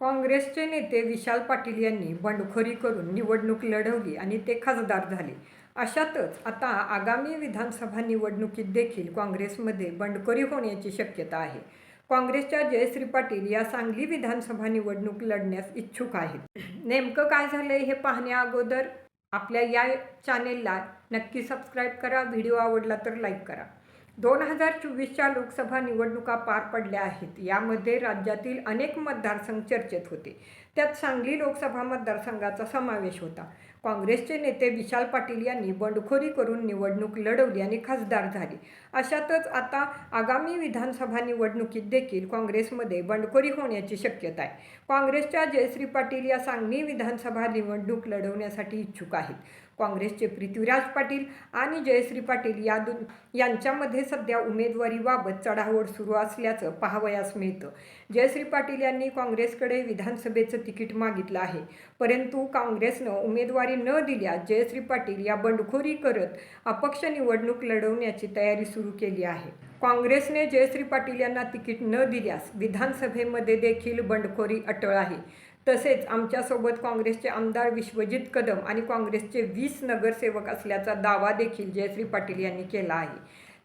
काँग्रेसचे नेते विशाल पाटील यांनी बंडखोरी करून निवडणूक लढवली आणि ते खासदार झाले. अशातच आता आगामी विधानसभा निवडणुकीत देखील काँग्रेसमध्ये बंडखोरी होण्याची शक्यता आहे. काँग्रेसच्या जयश्री पाटील या सांगली विधानसभा निवडणूक लढण्यास इच्छुक आहेत. नेमकं काय झालंय हे पाहण्या अगोदर आपल्या या चॅनेलला नक्की सबस्क्राईब करा. व्हिडिओ आवडला तर लाईक करा. दोन हजार चोवीसच्या लोकसभा निवडणुका पार पडल्या आहेत. यामध्ये राज्यातील अनेक मतदारसंघ चर्चेत होते. त्यात सांगली लोकसभा मतदारसंघाचा समावेश होता. काँग्रेसचे नेते विशाल पाटील यांनी बंडखोरी करून निवडणूक लढवली आणि खासदार झाली. अशातच आता आगामी विधानसभा निवडणुकीत देखील काँग्रेसमध्ये बंडखोरी होण्याची शक्यता आहे. काँग्रेसच्या जयश्री पाटील या सांगली विधानसभा निवडणूक लढवण्यासाठी इच्छुक आहेत. काँग्रेसचे पृथ्वीराज पाटील आणि जयश्री पाटील या दोन यांच्यामध्ये सध्या उमेदवारीबाबत चढाओढ सुरू असल्याचं पाहावयास मिळतं. जयश्री पाटील यांनी काँग्रेसकडे विधानसभेचं तिकीट मागितलं आहे. परंतु काँग्रेसनं उमेदवारी न दिल्यास जयश्री पाटील या बंडखोरी करत अपक्ष निवडणूक लढवण्याची तयारी सुरू केली आहे. काँग्रेसने जयश्री पाटील यांना तिकीट न दिल्यास विधानसभेमध्ये देखील बंडखोरी अटळ आहे. तसेच आमच्यासोबत काँग्रेसचे आमदार विश्वजित कदम आणि काँग्रेसचे वीस नगरसेवक असल्याचा दावा देखील जयश्री पाटील यांनी केला आहे.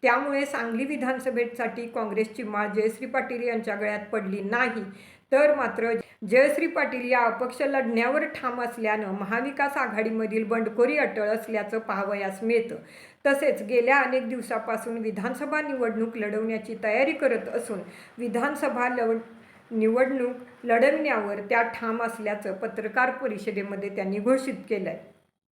त्यामुळे सांगली विधानसभेसाठी काँग्रेसची माळ जयश्री पाटील यांच्या गळ्यात पडली नाही. तर मात्र जयश्री पाटील या अपक्ष लढण्यावर ठाम असल्यानं महाविकास आघाडीमधील बंडखोरी अटळ असल्याचं पाहावयास मिळतं. तसेच गेल्या अनेक दिवसापासून विधानसभा निवडणूक लढवण्याची तयारी करत असून विधानसभा लढ निवडणूक लढवण्यावर त्या ठाम असल्याचं पत्रकार परिषदेमध्ये त्यांनी घोषित केलं आहे